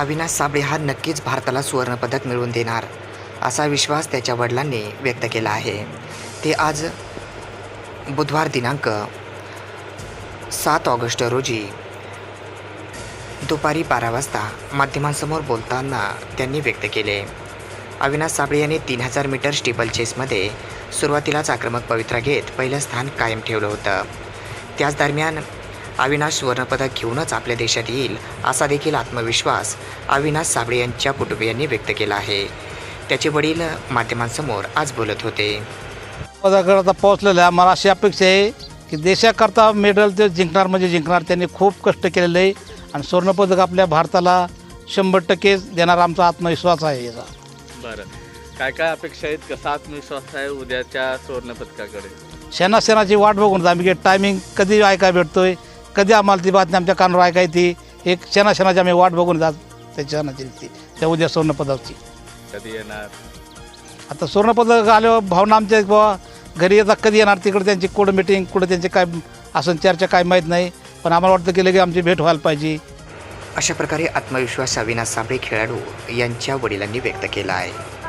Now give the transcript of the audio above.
अविनाश साबळे हा नक्कीच भारताला सुवर्णपदक मिळवून देणार असा विश्वास त्याच्या वडिलांनी व्यक्त केला आहे. ते आज बुधवार दिनांक सात ऑगस्ट रोजी दुपारी बारा वाजता माध्यमांसमोर बोलताना त्यांनी व्यक्त केले. अविनाश साबळे यांनी तीन हजार मीटर स्टेबल चेसमध्ये सुरुवातीलाच आक्रमक पवित्रा घेत पहिलं स्थान कायम ठेवलं होतं. त्याच दरम्यान अविनाश सुवर्णपदक घेऊनच आपल्या देशात येईल असा देखील आत्मविश्वास अविनाश साबळे यांच्या कुटुंबियांनी व्यक्त केला आहे. त्याचे वडील माध्यमांसमोर आज बोलत होते. आता पोहोचलेलं आहे मला अशी अपेक्षा आहे की देशाकरता मेडल ते जिंकणार म्हणजे जिंकणार त्यांनी खूप कष्ट केलेले आहे आणि सुवर्णपदक आपल्या भारताला शंभर टक्के देणार आमचा आत्मविश्वास आहे याचा. बरं. काय काय अपेक्षा आहेत? कसा आत्मविश्वास आहे उद्याच्या सुवर्ण पदकाकडे सेना सेनाची वाट बघून आम्ही टायमिंग कधी ऐकाय भेटतोय? कधी आम्हाला ती बातमी आमच्या कानावर ऐकाय ती एक सेनाची आम्ही वाट बघून जात त्याच्या सेनाची ती. त्या उद्या सुवर्णपदकची. कधी येणार? आता सुवर्णपदक आल्यावर भावना आमच्या बाबा घरी येतात कधी येणार? तिकडे त्यांची कुठं मिटिंग कुठं त्यांची काय असं चर्चा काय माहीत नाही. पण आम्हाला वाटतं की लगे आमची भेट व्हायला पाहिजे. अशा प्रकारे आत्मविश्वास अविनाश साबळे खेळाडू यांच्या वडिलांनी व्यक्त केला आहे.